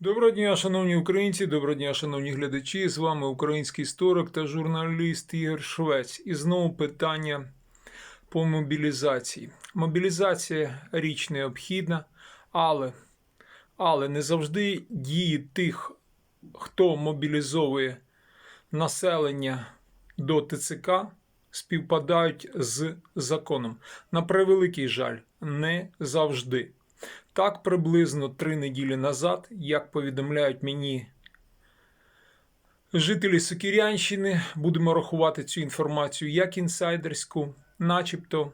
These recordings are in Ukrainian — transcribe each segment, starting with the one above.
Доброго дня, шановні українці, доброго дня, шановні глядачі. З вами український історик та журналіст Ігор Швець. І знову питання по мобілізації. Мобілізація річ необхідна, але, але не завжди дії тих, хто мобілізовує населення до ТЦК, співпадають з законом. На превеликий жаль, не завжди. Так, приблизно три неділі назад, як повідомляють мені жителі Сокірянщини, будемо рахувати цю інформацію як інсайдерську, начебто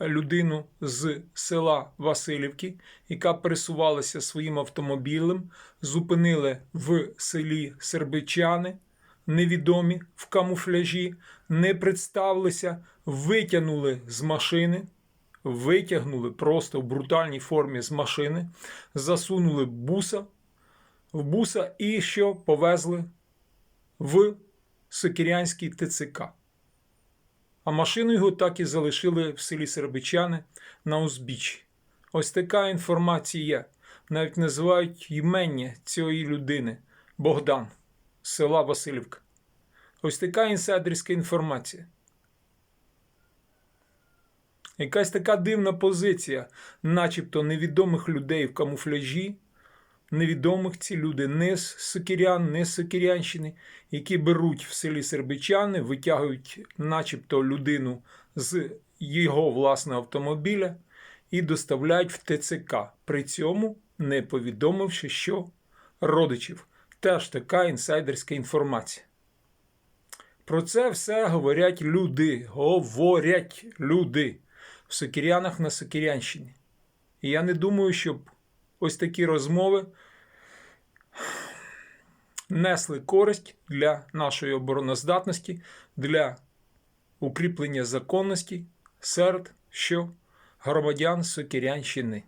людину з села Васильівки, яка пересувалася своїм автомобілем, зупинили в селі Сербичани, невідомі в камуфляжі, не представилися, витягнули з машини витягнули просто в брутальній формі з машини, засунули буса в буса і що повезли в Сокірянський ТЦК. А машину його так і залишили в селі Сербичани на узбіччі. Ось така інформація. Навіть називають імення цієї людини Богдан села Васильівка. Ось така інсайдерська інформація. Якась така дивна позиція, начебто невідомих людей в камуфляжі, невідомих ці люди не з Сокірян, не з Сокірянщини, які беруть в селі Сербичани, витягують, начебто, людину з його власного автомобіля і доставляють в ТЦК, при цьому не повідомивши, що родичів. Теж така інсайдерська інформація. Про це все говорять люди. Говорять люди в Сокірянах на Сокірянщині. І я не думаю, щоб ось такі розмови несли користь для нашої обороноздатності, для укріплення законності серед що громадян Сокірянщини.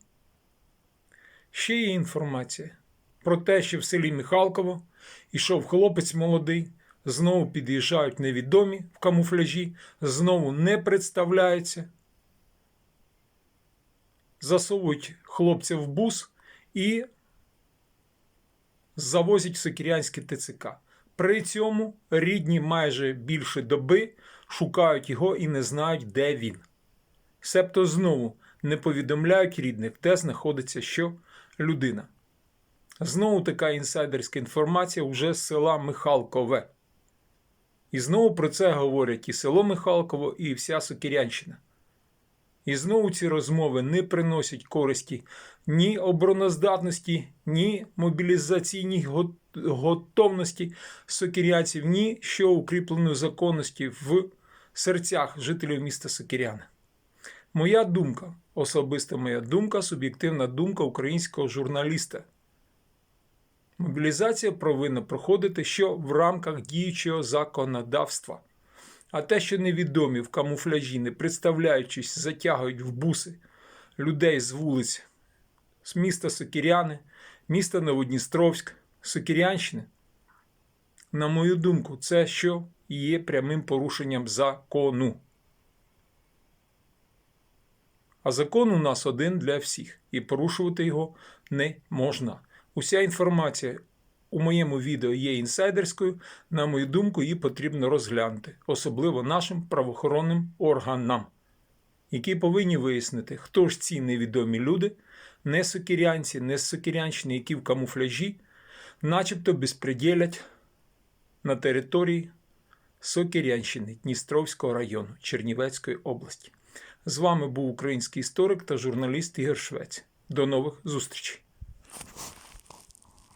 Ще є інформація про те, що в селі Михалково ішов хлопець молодий, знову під'їжджають невідомі в камуфляжі, знову не представляються засовують хлопця в бус і завозять в ТЦК. При цьому рідні майже більше доби шукають його і не знають, де він. Себто знову не повідомляють рідних, де знаходиться що людина. Знову така інсайдерська інформація вже з села Михалкове. І знову про це говорять і село Михалково, і вся Сокірянщина. І знову ці розмови не приносять користі ні обороноздатності, ні мобілізаційній готовності сокірянців, ні що укріпленої законності в серцях жителів міста Сокіряни. Моя думка, особиста моя думка, суб'єктивна думка українського журналіста. Мобілізація повинна проходити що в рамках діючого законодавства. А те, що невідомі в камуфляжі, не представляючись, затягують в буси людей з вулиць з міста Сокіряни, міста Новодністровськ, Сокірянщини, на мою думку, це що є прямим порушенням закону. А закон у нас один для всіх, і порушувати його не можна. Уся інформація у моєму відео є інсайдерською, на мою думку, її потрібно розглянути, особливо нашим правоохоронним органам, які повинні вияснити, хто ж ці невідомі люди, не сокірянці, не Сокірянщини, які в камуфляжі, начебто безпреділять на території Сокірянщини Дністровського району Чернівецької області. З вами був український історик та журналіст Ігор Швець. До нових зустрічей!